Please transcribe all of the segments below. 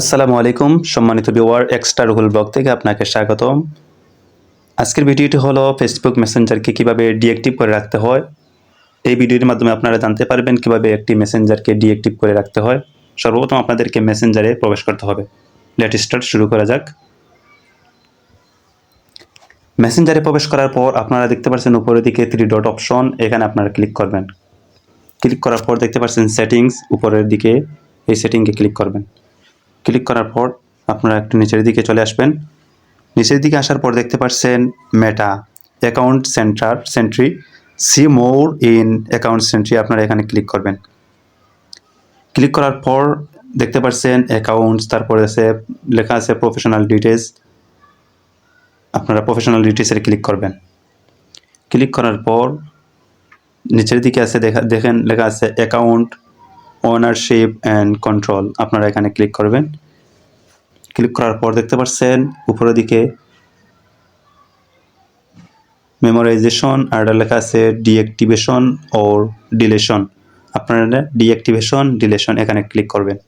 আসসালামু আলাইকুম, সম্মানিত ভিউয়ার, এক্সট্রা রুহুল ব্লগ থেকে আপনাকে স্বাগতম। আজকের ভিডিওটি হলো ফেসবুক মেসেঞ্জারকে কীভাবে ডিঅ্যাক্টিভ করে রাখতে হয়। এই ভিডিওর মাধ্যমে আপনারা জানতে পারবেন কীভাবে একটি মেসেঞ্জারকে ডিঅ্যাক্টিভ করে রাখতে হয়। সর্বপ্রথম আপনাদেরকে মেসেঞ্জারে প্রবেশ করতে হবে। লেট স্টার্ট শুরু করা যাক। মেসেঞ্জারে প্রবেশ করার পর আপনারা দেখতে পাচ্ছেন উপরের দিকে থ্রি ডট অপশন এখানে আপনারা ক্লিক করবেন। ক্লিক করার পর দেখতে পাচ্ছেন সেটিংস উপরের দিকে এই সেটিংকে ক্লিক করবেন। ক্লিক করার পর আপনারা একটু নিচের দিকে চলে আসবেন। নিচের দিকে আসার পর দেখতে পাচ্ছেন Meta account center center see more in account center আপনারা এখানে ক্লিক করবেন। ক্লিক করার পর দেখতে পাচ্ছেন অ্যাকাউন্টস তারপরে আছে, লেখা আছে প্রফেশনাল ডিটেলস আপনারা প্রফেশনাল ডিটেলসে ক্লিক করবেন। ক্লিক করার পর নিচের দিকে আছে, দেখা, দেখেন, লেখা আছে অ্যাকাউন্ট ওনারশিপ অ্যান্ড কন্ট্রোল আপনারা এখানে ক্লিক করবেন। ক্লিক করার পর দেখতে পাচ্ছেন উপরের দিকে মেমোরাইজেশন আর লেখা আছে ডিঅ্যাক্টিভেশন ওর ডিলেশন আপনারা ডিঅ্যাক্টিভেশন ডিলেশন এখানে ক্লিক করবেন।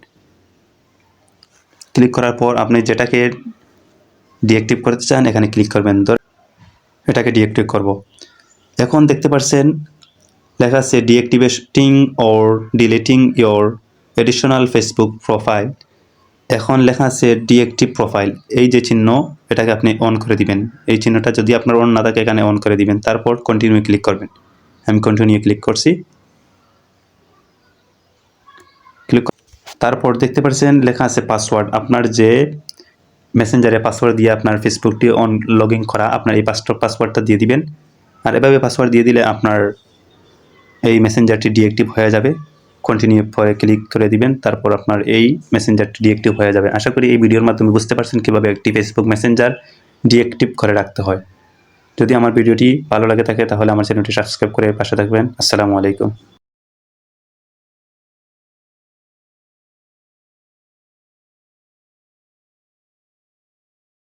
ক্লিক করার পর আপনি যেটাকে ডিঅ্যাক্টিভ করতে চান এখানে ক্লিক করবেন। ধর, এটাকে ডিঅ্যাক্টিভ করব। এখন দেখতে পাচ্ছেন লেখা আছে deactivating or deleting your additional Facebook profile এখন লেখা আছে ডিএক্টিভ প্রোফাইল এই যে চিহ্ন, এটাকে আপনি অন করে দিবেন। এই চিহ্নটা যদি আপনার অন না থাকে, এখানে অন করে দিবেন। তারপর কন্টিনিউ ক্লিক করবেন। আমি কন্টিনিউ ক্লিক করছি। ক্লিক তারপর দেখতে পাচ্ছেন লেখা আছে পাসওয়ার্ড আপনার যে মেসেঞ্জারে পাসওয়ার্ড দিয়ে আপনার ফেসবুকটি অন লগ ইন করা, আপনার এই পাসওয়ার্ড পাসওয়ার্ডটা দিয়ে দিবেন। আর এভাবে পাসওয়ার্ড দিয়ে দিলে আপনার এই মেসেঞ্জারটি ডিঅ্যাক্টিভ হয়ে যাবে। কন্টিনিউ পরে ক্লিক করে দিবেন, তারপর আপনার এই মেসেঞ্জারটি ডিঅ্যাক্টিভ হয়ে যাবে। আশা করি এই ভিডিওর মাধ্যমে বুঝতে পারছেন কীভাবে একটি ফেসবুক মেসেঞ্জার ডিএক্টিভ করে রাখতে হয়। যদি আমার ভিডিওটি ভালো লাগে থাকে, তাহলে আমার চ্যানেলটি সাবস্ক্রাইব করে পাশে থাকবেন। আসসালামু আলাইকুম।